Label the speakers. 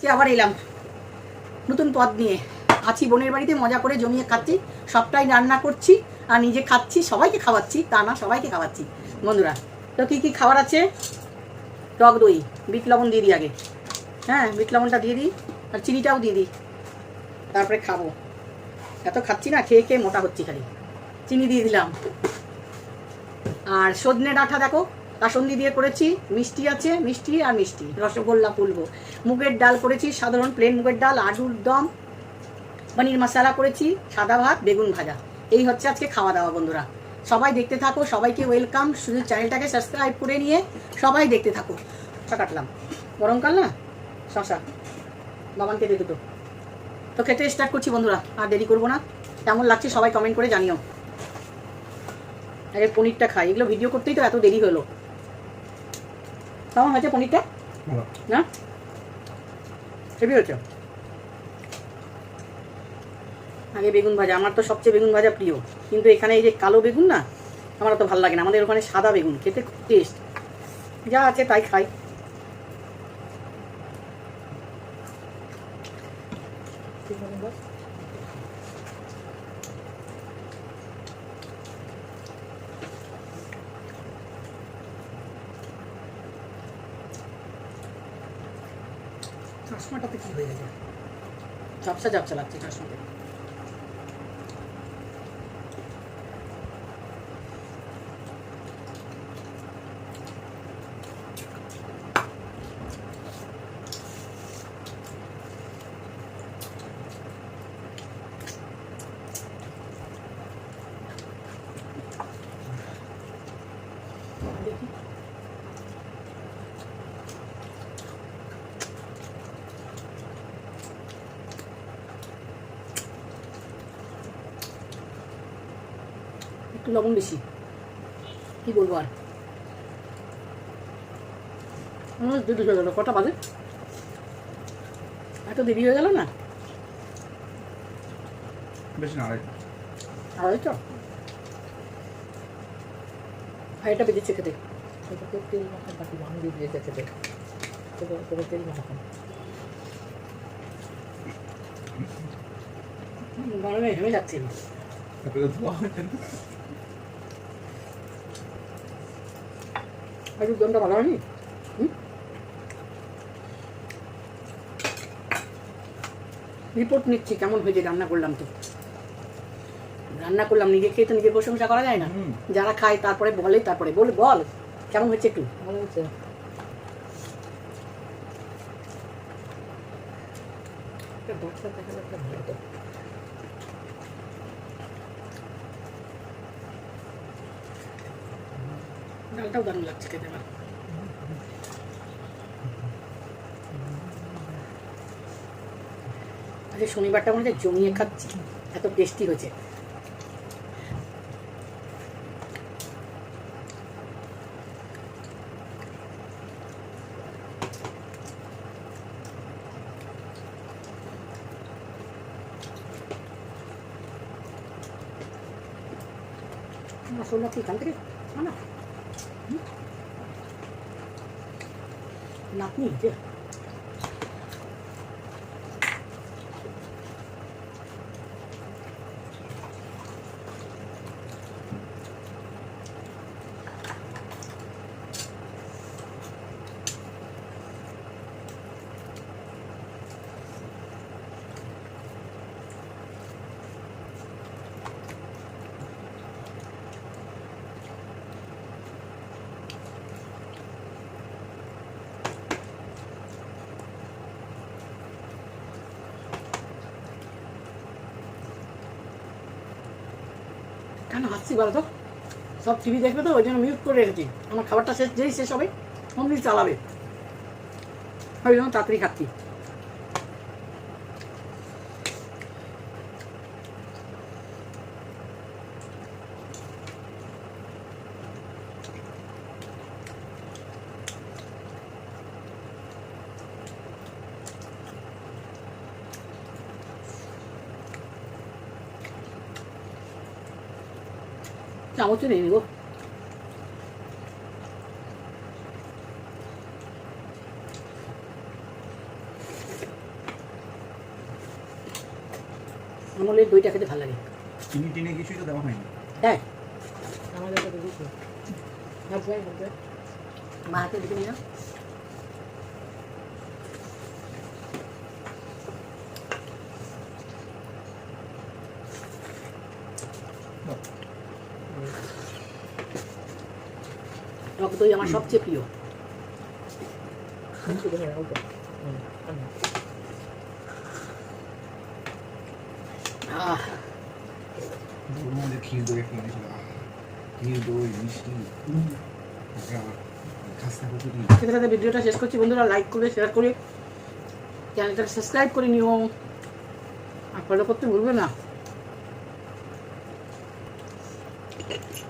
Speaker 1: আজকে আবার এলাম। নতুন পদ নিয়ে। আছি বোনের বাড়িতে, মজা করে জমিয়ে খাচ্ছি। সবটাই রান্না করছি আর নিজে খাচ্ছি, সবাইকে খাওয়াচ্ছি, তা না, সবাইকে খাওয়াচ্ছি। বন্ধুরা, তো কী কী খাবার আছে? টক দই, বিট লবণ দিয়ে দিই আগে। হ্যাঁ বিট লবণটা দিয়ে দিই আর চিনিটাও দিয়ে দিই। তারপরে খাব। এত খাচ্ছি না, খেয়ে খেয়ে মোটা হচ্ছি খালি। চিনি দিয়ে দিলাম। আর সজনে ডাঁটা দেখো কাসন্দি দিয়ে করেছি, মিষ্টি আছে, মিষ্টি আর মিষ্টি, রসগোল্লা পুলবো মুগের ডাল করেছি, সাধারণ প্লেন মুগের ডাল, আলুর দম, পনির মশলা করেছি, সাদা ভাত, বেগুন ভাজা। এই হচ্ছে আজকে খাওয়া দাওয়া, বন্ধুরা। সবাই দেখতে থাকো, সবাইকে ওয়েলকাম শুধু চ্যানেলটাকে সাবস্ক্রাইব করে নিয়ে সবাই দেখতে থাকো। শশা কাটলাম। গরমকাল না? শশা। বাবান কেটে দুটো। তো খেতে স্টার্ট করছি, বন্ধুরা। আর দেরি করব না। কেমন লাগছে সবাই কমেন্ট করে জানিও। আগে পনিরটা খাই। এগুলো ভিডিও করতেই তো এত দেরি হলো। কেমন হয়েছে পনিরটা? না? হেভি হয়েছে। আগে বেগুন ভাজা আমার তো সবচেয়ে বেগুন ভাজা প্রিয়। কিন্তু এখানে এই যে কালো বেগুন না আমার অত ভালো লাগে না। আমাদের ওখানে সাদা বেগুন খেতে খুব টেস্ট যা আছে তাই খাই। চশমাটাতে কি হয়ে গেছে? ঝাপসা ঝাপসা লাগছে চশমাতে দেখি একটু লবণ বেশি। কি বলব আর? আমার দেরি হয়ে গেল। কটা বাজে? এত দেরি হয়ে গেল না?
Speaker 2: বেশি না আড়াইটা।
Speaker 1: আড়াইটা? আড়াইটা বেজেছে খেতে।
Speaker 3: তেল মাখা বাকি আমি দিয়ে দিয়েছে খেতে। তোকে তেল মাখা
Speaker 1: গরমে ঘেমে যাচ্ছে
Speaker 2: ধোয়া
Speaker 1: দমটা ভালো হয়নি? রিপোর্ট নিচ্ছি কেমন হয়েছে রান্না করলাম তো। রান্না করলাম নিজে খেয়ে তো নিজের প্রশংসা করা যায় না। যারা খায় তারপরে বলে তারপরে বলে বল। কেমন হয়েছে একটু?
Speaker 3: ভালো হয়েছে। একটা দশটা টাকা একটা ভালো
Speaker 1: ডালটাও দারুণ লাগছে খেতে আমার আজকে শনিবারটা মনে জমিয়ে খাচ্ছি। এত টেস্টি হয়েছে। মশলা কি এখান থেকে? আনা নাতনি যে কেন হাসছি বলো তো? সব টিভি দেখবে তো, ওই জন্য মিউট করে রেখেছি। আমার খাবারটা শেষ, যেই শেষ হবে, অমনি চালাবে। ওই জন্য তাড়াতাড়ি খাচ্ছি। চামচ নিয়ে নিব আমলের দইটা খেতে ভালো লাগে
Speaker 2: চিনি টিনি কিছুই তো দেওয়া হয়নি
Speaker 1: হ্যাঁ
Speaker 3: আমাদের
Speaker 1: মা হাতে দিকে না টক দই আমার সবচেয়ে প্রিয়।
Speaker 2: ক্ষীর দই ক্ষীর দই মিষ্টি।
Speaker 1: সাথে ভিডিওটা শেষ করছি। বন্ধুরা লাইক করে শেয়ার করে। চ্যানেলটা সাবস্ক্রাইব করে নিও। আর ফলো করতে ভুলবে না। Thank you.